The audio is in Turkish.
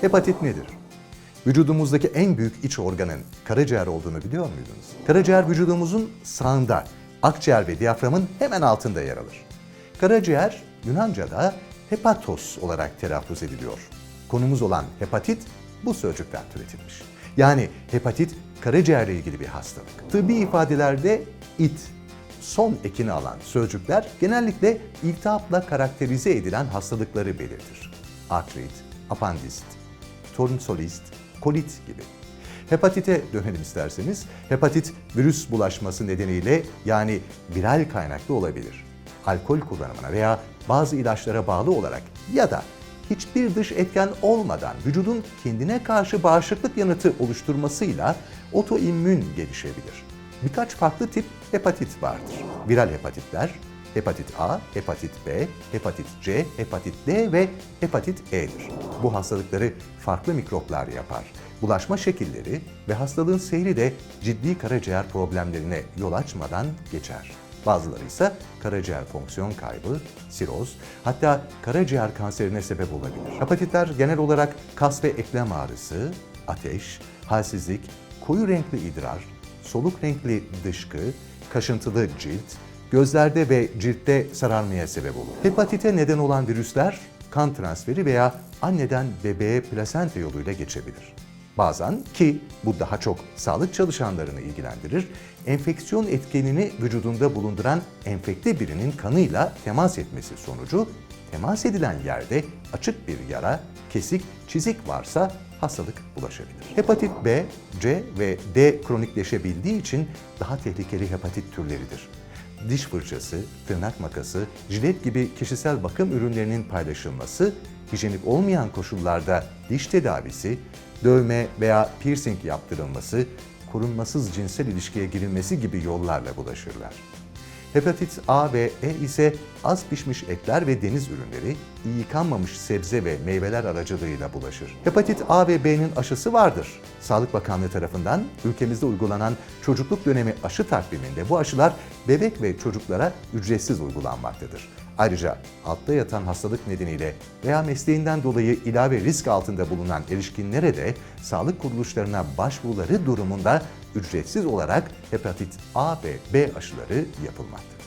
Hepatit nedir? Vücudumuzdaki en büyük iç organın karaciğer olduğunu biliyor muydunuz? Karaciğer vücudumuzun sağında, akciğer ve diyaframın hemen altında yer alır. Karaciğer Yunanca'da hepatos olarak telaffuz ediliyor. Konumuz olan hepatit bu sözcükten türetilmiş. Yani hepatit karaciğerle ilgili bir hastalık. Tıbbi ifadelerde it, son ekini alan sözcükler genellikle iltihapla karakterize edilen hastalıkları belirtir. Artrit, apandisit, tonsillist, kolit gibi. Hepatite dönelim isterseniz. Hepatit virüs bulaşması nedeniyle yani viral kaynaklı olabilir. Alkol kullanımına veya bazı ilaçlara bağlı olarak ya da hiçbir dış etken olmadan vücudun kendine karşı bağışıklık yanıtı oluşturmasıyla otoimmün gelişebilir. Birkaç farklı tip hepatit vardır. Viral hepatitler, hepatit A, hepatit B, hepatit C, hepatit D ve hepatit E'dir. Bu hastalıkları farklı mikroplar yapar. Bulaşma şekilleri ve hastalığın seyri de ciddi karaciğer problemlerine yol açmadan geçer. Bazıları ise karaciğer fonksiyon kaybı, siroz, hatta karaciğer kanserine sebep olabilir. Hepatitler genel olarak kas ve eklem ağrısı, ateş, halsizlik, koyu renkli idrar, soluk renkli dışkı, kaşıntılı cilt, gözlerde ve ciltte sararmaya sebep olur. Hepatite neden olan virüsler kan transferi veya anneden bebeğe plasenta yoluyla geçebilir. Bazen ki bu daha çok sağlık çalışanlarını ilgilendirir, enfeksiyon etkenini vücudunda bulunduran enfekte birinin kanıyla temas etmesi sonucu temas edilen yerde açık bir yara, kesik, çizik varsa hastalık bulaşabilir. Hepatit B, C ve D kronikleşebildiği için daha tehlikeli hepatit türleridir. Diş fırçası, tırnak makası, jilet gibi kişisel bakım ürünlerinin paylaşılması, hijyenik olmayan koşullarda diş tedavisi, dövme veya piercing yaptırılması, korunmasız cinsel ilişkiye girilmesi gibi yollarla bulaşırlar. Hepatit A ve E ise az pişmiş etler ve deniz ürünleri, yıkanmamış sebze ve meyveler aracılığıyla bulaşır. Hepatit A ve B'nin aşısı vardır. Sağlık Bakanlığı tarafından ülkemizde uygulanan çocukluk dönemi aşı takviminde bu aşılar bebek ve çocuklara ücretsiz uygulanmaktadır. Ayrıca altta yatan hastalık nedeniyle veya mesleğinden dolayı ilave risk altında bulunan erişkinlere de sağlık kuruluşlarına başvuruları durumunda ücretsiz olarak hepatit A ve B aşıları yapılmaktadır.